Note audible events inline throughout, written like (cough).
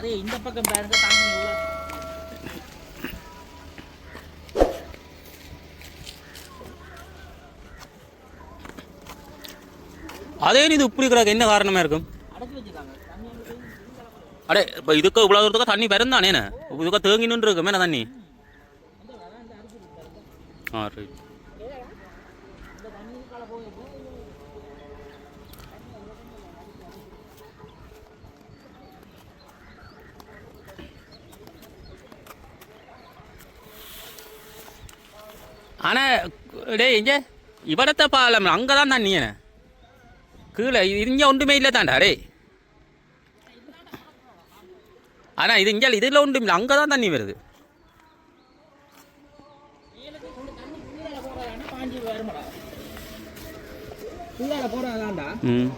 அதே இந்த பக்கம் பாருங்க தண்ணி அதே இது இப்படி கிடக்கு என்ன காரணமாக இருக்கும்? அடே இப்போ இதுக்கு இவ்வளோ தூரத்துக்கு தண்ணி பெருந்தானே இதுக்கு தேங்கி நின்று இருக்கும் என்ன தண்ணி? ஆ ரைட். ஆனால் டேய் இங்கே இவடத்த பாலம் அங்கே தான் தான் என்ன கீழே இது இங்கே ஒன்றுமே இல்லை தாண்டா டேய். ஆனால் இது இங்கே இதில் ஒன்றும் இல்லை அங்கே தான் தண்ணி வருது. ம்.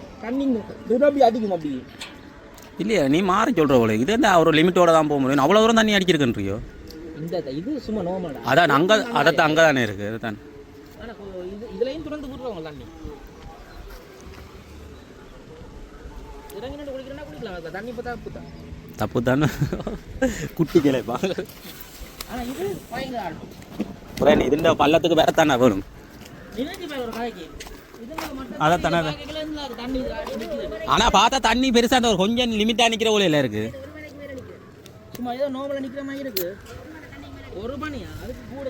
இல்லையா நீ மாறி சொல்கிற போல. இது என்ன ஒரு லிமிட்டோட தான் போக முடியும்? அவ்வளோ தூரம் தண்ணி அடிச்சிருக்குன்றியோ? இந்த இது சும்மா நோமடா அதான் அங்கே அதைத்தான் அங்கே தானே இருக்குது ஆனா இது இதுலயும் திறந்து விடுறவங்க தண்ணி இறங்கி நின்று குடிக்கிறேன்னா குடிக்கலாம் அதுல தண்ணி பார்த்தா புத்தா தப்பு தானே குட்டி கிளைப்பா. ஆனா இது பயங்கர ஆடும் இதுண்ட பள்ளத்துக்கு வேற தானே வரும் அது ஆனால் பார்த்தா தண்ணி அந்த ஒரு கொஞ்சம் லிமிட்டாக நிற்கிற போல இருக்குது சும்மா ஏதோ நோமல நிக்கிற மாதிரி இருக்கு. ஒரு மணியா அதுக்கு கூட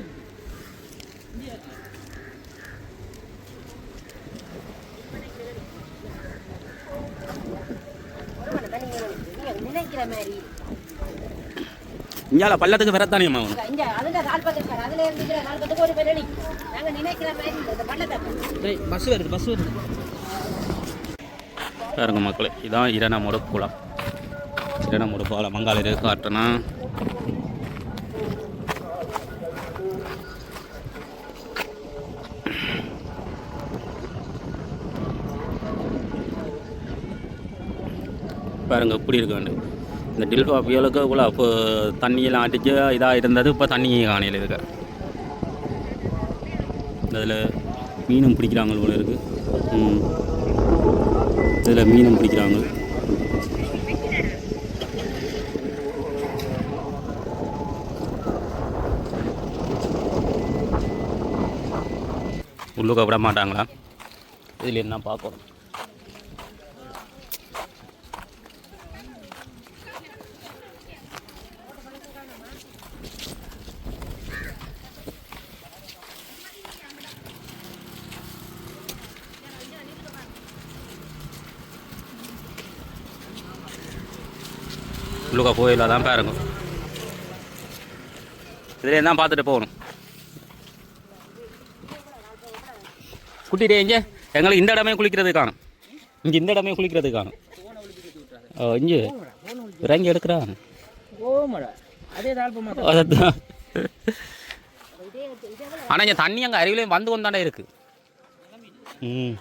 நினைக்கிற மாதிரி இங்கால பள்ளத்துக்கு வேற தானே வரும் இங்க அதுல நாற்பது சார் அதுல இருந்து நாற்பதுக்கு ஒரு பேர் நாங்க நினைக்கிற மாதிரி இந்த பள்ளத்தை. பஸ் வருது பஸ் வருது. பாருங்க மக்களே இதான் இரணமோட குளம் இரணமோட பாலம் மங்காளில் காட்டுறேன்னா பாருங்கள் எப்படி இருக்க வேண்டும் இந்த டில்ஃபா புயலுக்கு இவ்வளோ அப்போ தண்ணியெல்லாம் அடிச்சு இதாக இருந்தது இப்போ தண்ணி காணையில் இருக்க. அதில் மீனும் பிடிக்கிறாங்க போல இருக்குது ம். இதில் மீனும் பிடிக்கிறாங்க. உள்ளுக்க விட மாட்டாங்களா? இதில் என்ன பார்க்கணும்? உள்ளுக்க போயில தான் பாருங்க. இதில் தான் பார்த்துட்டு போகணும். குட்டிட்டே இங்கே. எங்களுக்கு இந்த இடமே குளிக்கிறது காணும். இங்கே இந்த இடமே குளிக்கிறது காணும். ஓ இங்கே. இறங்கி எடுக்கிறான் ஆனால் இங்கே தண்ணி அங்கே அருவிலையும் வந்து கொண்டாண்டே இருக்கு. ம்.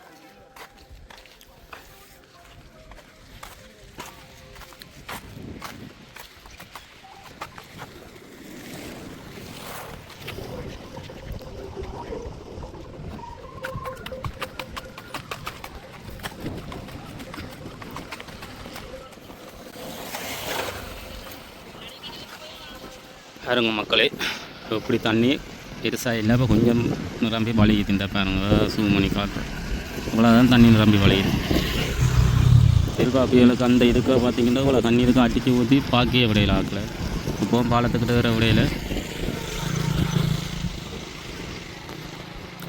பாருங்க மக்களே. இப்படி தண்ணி பெருசாக இல்லை இப்போ கொஞ்சம் நிரம்பி வலியுது இந்த பாருங்க சூமணி காற்று இவ்வளோதான் தண்ணி நிரம்பி வலையுது திருக்காப்பியலுக்கு அந்த இதுக்கு பார்த்தீங்கன்னா இவ்வளோ தண்ணி இருக்கு அடித்து ஊற்றி பாக்கிய விடையில ஆக்கில். இப்போவும் பாலத்துக்கிட்ட இருக்கிற விடையில.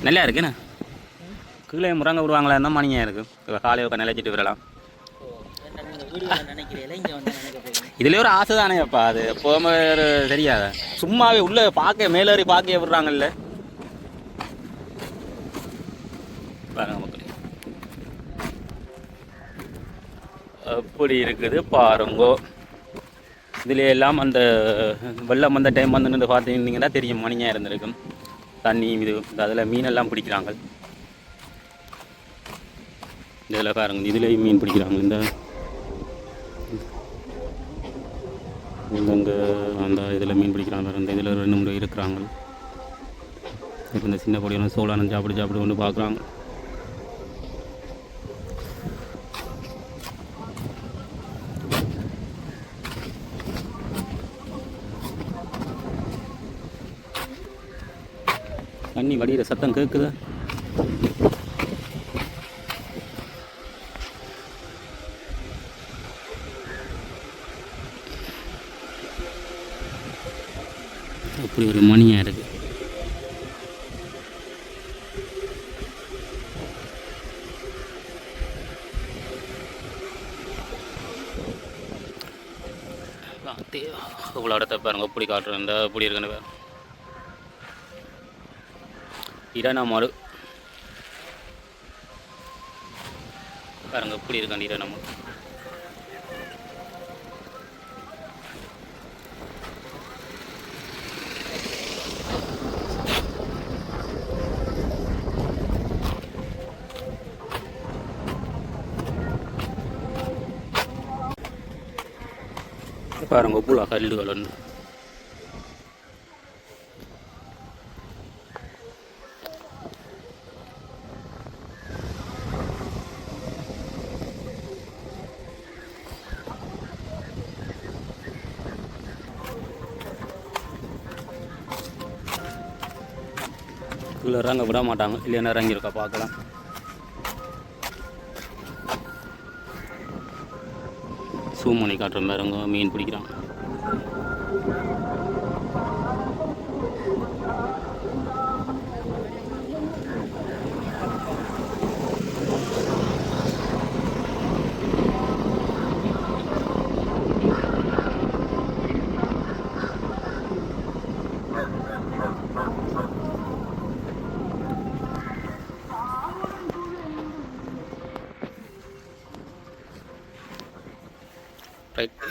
நல்லா இருக்குண்ணே. கீழே முறங்க விடுவாங்களா இருந்தால் மணியாக இருக்குது காலையை உட்காந்து நினைச்சிட்டு விடலாம் இதுல ஒரு ஆசை தானே அப்பா அது போகும்போது ஒரு தெரியாத? சும்மாவே உள்ள பார்க்க மேலேறி பார்க்க விடுறாங்கல்ல. பாருங்க மக்களே. அப்படி இருக்குது பாருங்கோ. இதுல எல்லாம் அந்த வெள்ளம் வந்த டைம் வந்து நின்று பார்த்துருந்தீங்கன்னா தெரியும் மணியாக இருந்திருக்கும். தண்ணி இது அதில் மீனெல்லாம் பிடிக்கிறாங்க. இதில் பாருங்க இதுலேயும் மீன் பிடிக்கிறாங்க இந்த இவங்க அந்த இதில் மீன் பிடிக்கிறாங்க அந்த இதில் ரெண்டு மூணு இருக்கிறாங்க. இப்போ இந்த சின்ன பொடியெல்லாம் சோழானு சாப்பிட்டு சாப்பிட்டு ஒன்று பார்க்குறாங்க. தண்ணி வடிகிற சத்தம் கேட்குது? அப்படி ஒரு மணியாக இருக்குது இவ்வளோ இடத்த பாருங்க எப்படி காட்டுறேன் இந்த எப்படி இருக்குன்னு பாருங்க. இரணமடு பாருங்க எப்படி இருக்காண்டு மாடு. பாருங்க புள்ள கல்லுகள் ஒன்று கீழே இறங்க விட மாட்டாங்க இல்லைன்னா இறங்கியிருக்கா பார்க்கலாம் சூமனை காட்டுற காட்டுற பாருங்க மீன் பிடிக்கிறாங்க.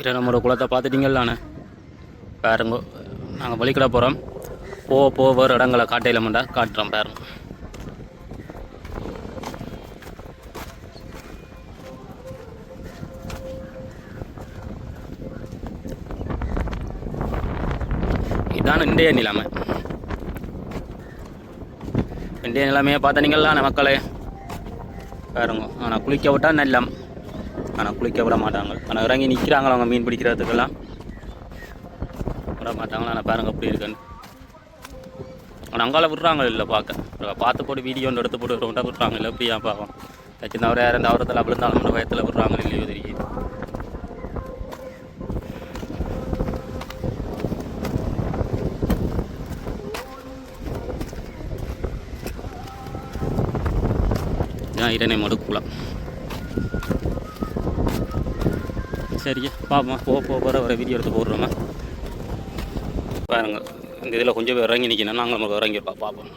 ரைட் நம்மளோட குளத்தை பார்த்துட்டிங்களாண்ணே பாருங்க நாங்கள் வலிக்கடை போகிறோம் போக போக வர இடங்களை காட்டையில் மண்டா காட்டுறோம் பாருங்க. இதான இந்திய நிலைமை. இன்றைய நிலைமையை பார்த்தீங்களா மக்களே? பாருங்க ஆனால் குளிக்க விட்டா நல்லம். ஆனால் குளிக்க விட மாட்டாங்க. ஆனால் இறங்கி நிற்கிறாங்களா அவங்க மீன் பிடிக்கிறதுக்கெல்லாம்? விட மாட்டாங்களா? ஆனால் பாருங்க அப்படி இருக்குன்னு. ஆனால் அங்கால விட்றாங்க இல்லை பார்க்க. பார்த்து போட்டு வீடியோ ஒன்று எடுத்து போட்டு ரொண்டா விட்றாங்க இல்லை எப்படியா பார்ப்போம் தச்சு அவரை யாரும் இந்த அவரத்தில் விழுந்தாலும் மட்டும் பயத்தில் விட்றாங்க இல்லையோ தெரியும் இதான் இடனை மடுக்குலாம் சரியா பார்ப்போம் போக போக போகிற வர வீடியோ எடுத்து போடுறோமா பாருங்க. இந்த இதில் கொஞ்சம் பேர் இறங்கி நிற்கணும் நாங்கள் நமக்கு இறங்கியிருப்பா பார்ப்போம்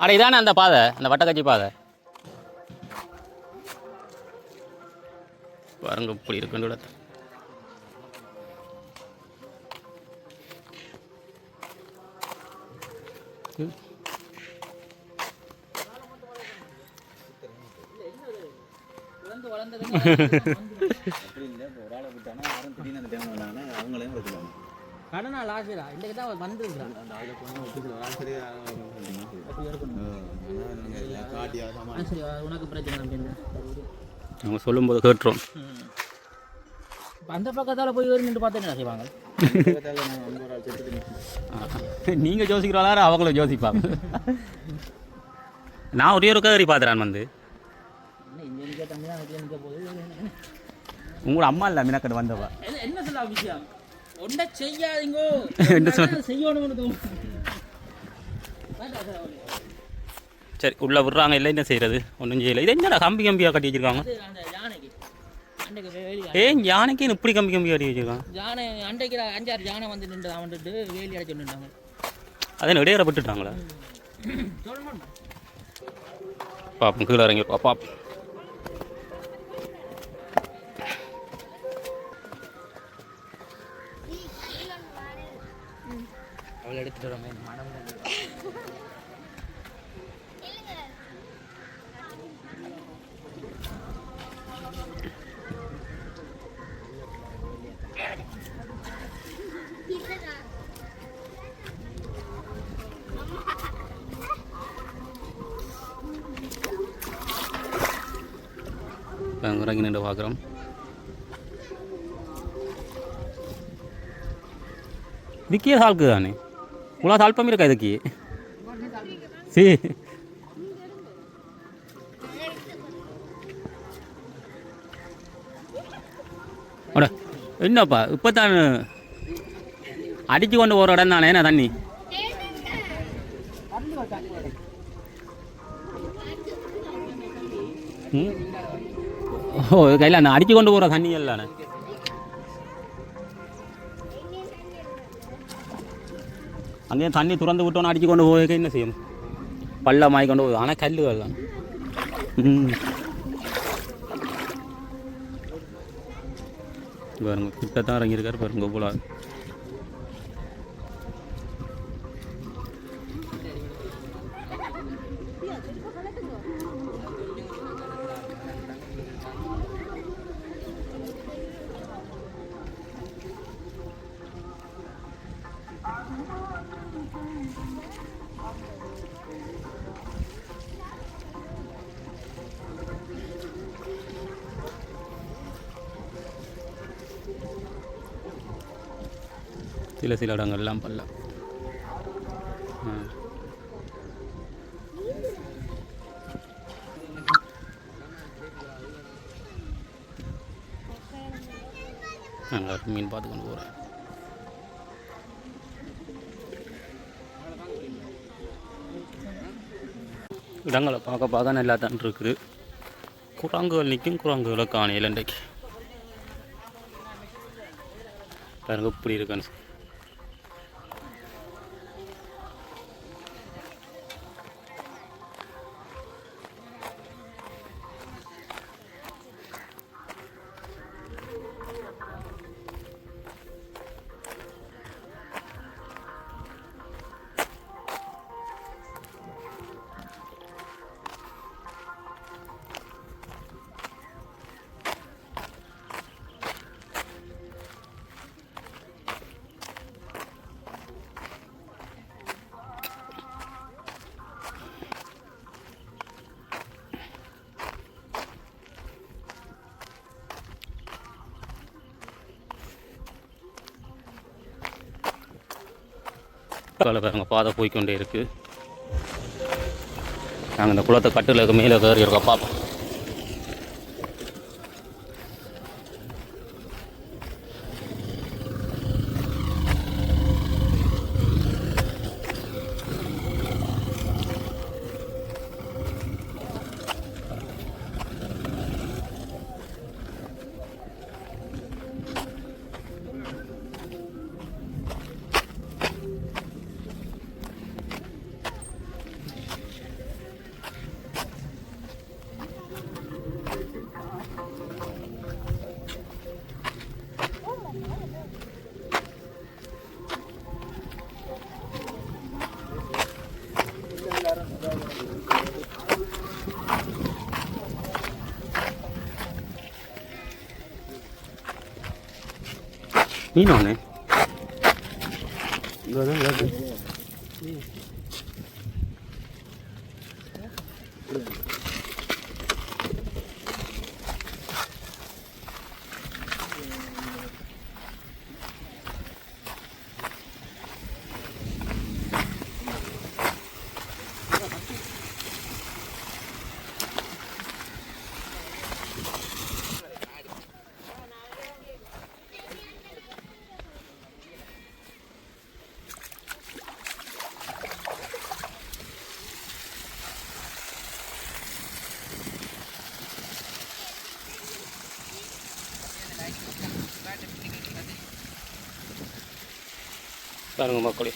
அட இதானே அந்த பாதை? அந்த வட்டக்கச்சி பாதை? பாருங்க இப்படி இருக்குன்னு கடனா லாஸ்டா இன்றைக்கு தான் சரி உனக்கு பிரச்சனை அப்படின்னு அவங்க சொல்லும்போது கேட்டுரும். அந்த பக்கத்தால் போய் ஒரு நின்று பார்த்து செய்வாங்க? நீங்கள் யோசிக்கிறாளா அவங்களும் யோசிப்பாங்க. நான் ஒரே ஒரு கதறி பார்த்துறான் வந்து. உங்களோட அம்மா இல்லை மினக்கட்டு வந்தவா? என்ன- சொல்ல விஷயம் ஒன்றை செய்யாதீங்கோ. (laughs) என்ன சொல்ல? செய்யணும்னு சார், உள்ளே விட்றாங்க இல்லை என்ன செய்கிறது ஒன்றும் செய்யலை. இது என்னடா கம்பி கம்பியாக கட்டி வச்சிருக்காங்க? ஏன் யானைக்கு இப்படி கம்பி கம்பி கட்டி வச்சிருக்காங்க? யானை அன்றைக்கு அஞ்சாறு யானை வந்து நின்று அவன்ட்டு வேலி அடைச்சு நின்றாங்க. அதை இடையிற விட்டுட்டாங்களா பாப்போம் கீழே இறங்கி பாப்பா அவளை எடுத்துட்டு வரமே மனம் இப்போ இறங்கி நின்று பார்க்குறோம். விக்கிய சால்க்கு தானே? இவ்வளோ சால்பம் இருக்கா இதுக்கு? சரி அட என்னப்பா இப்போ தான் அடித்து கொண்டு போகிற இடம் தானே என்ன தண்ணி? ஓ கையில் நான் அடித்து கொண்டு போகிற தண்ணி இல்லைண்ணே அங்கேயே தண்ணி திறந்து விட்டோன்னு அடித்து கொண்டு போய் என்ன செய்யும் பள்ளமாகி கொண்டு போய் ஆனால் கல் வரலாம் பாருங்க கிட்ட தான் இறங்கியிருக்காரு பாருங்க போல. சில சில இடங்கள்லாம் பள்ளம் நாங்கள் மீன் பார்த்து கொண்டு போகிறேன் இடங்களை பார்க்க பார்க்க நல்லா தான் இருக்குது. குரங்குகள் நிற்கும் குரங்குகளை காணையில் இன்றைக்கு பாருங்க இப்படி இருக்குன்னு கால பாருங்கள் பாதை போய்க்கொண்டே இருக்குது நாங்கள் இந்த குளத்தை கட்டில் மேலே கயறி இருக்கோம். பார்ப்போம் いいのね。பாருங்க மக்களே.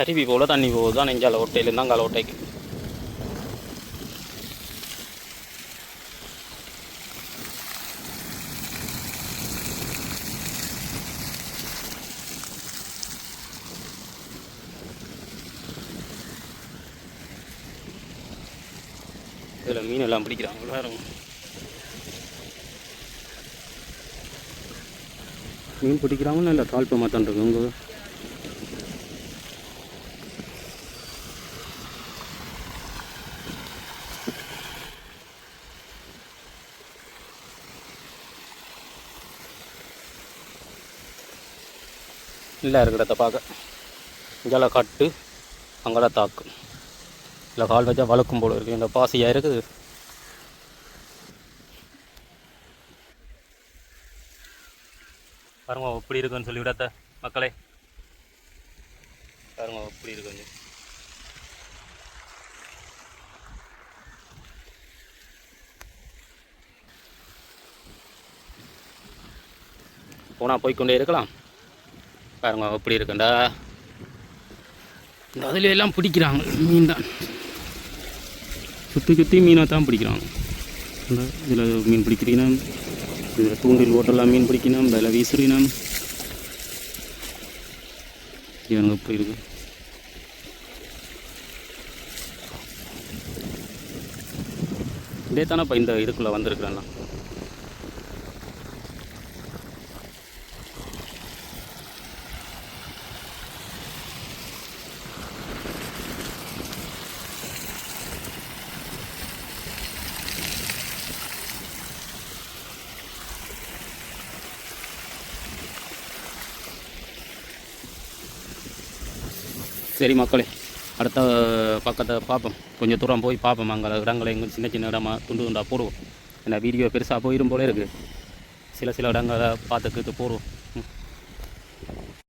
அருவி போல் தண்ணி போகுது. தான் நெஞ்சால ஓட்டையிலேருந்து அங்கால ஓட்டைக்கு இதில் மீன் எல்லாம் பிடிக்கிறாங்க. பாருங்க. மீன் பிடிக்கிறாங்கன்னு இல்லை தாழ்ப்பு மாத்தான் இருக்கு? உங்க இல்லை இருக்கிறத பார்க்க. இங்கெல்லாம் கட்டு அங்கெல்லாம் தாக்கு. இல்லை கால் வச்சா வழுக்கும் போல இருக்குது இந்த பாசியாக இருக்குது. பாருங்க எப்படி இருக்குன்னு சொல்லி விடாத மக்களே. பாருங்க எப்படி இருக்குன்னு போனால் போய்க்கொண்டே இருக்கலாம். பாருங்க எப்படி இருக்குண்டா? இந்த அதில் எல்லாம் பிடிக்கிறாங்க மீன் தான் சுற்றி சுற்றி மீனை தான் பிடிக்கிறாங்க. இதில் மீன் பிடிக்கிறீனம் இதில் தூண்டில் ஓட்டெல்லாம் மீன் பிடிக்கணும் விலை வீசுறினம். இவனுங்க எப்படி இருக்கு. இதே தானே இப்போ இந்த இதுக்குள்ளே வந்திருக்கிறேன்லாம். சரி மக்களே அடுத்த பக்கத்தை பார்ப்போம். கொஞ்சம் தூரம் போய் பார்ப்போம். அங்கே இடங்களை எங்கே சின்ன சின்ன இடமா துண்டு துண்டாக போடுவோம். ஏன்னா வீடியோ பெருசாக போயிடும் போல இருக்குது சில சில இடங்களை பார்த்துக்கிட்டு போடுவோம்.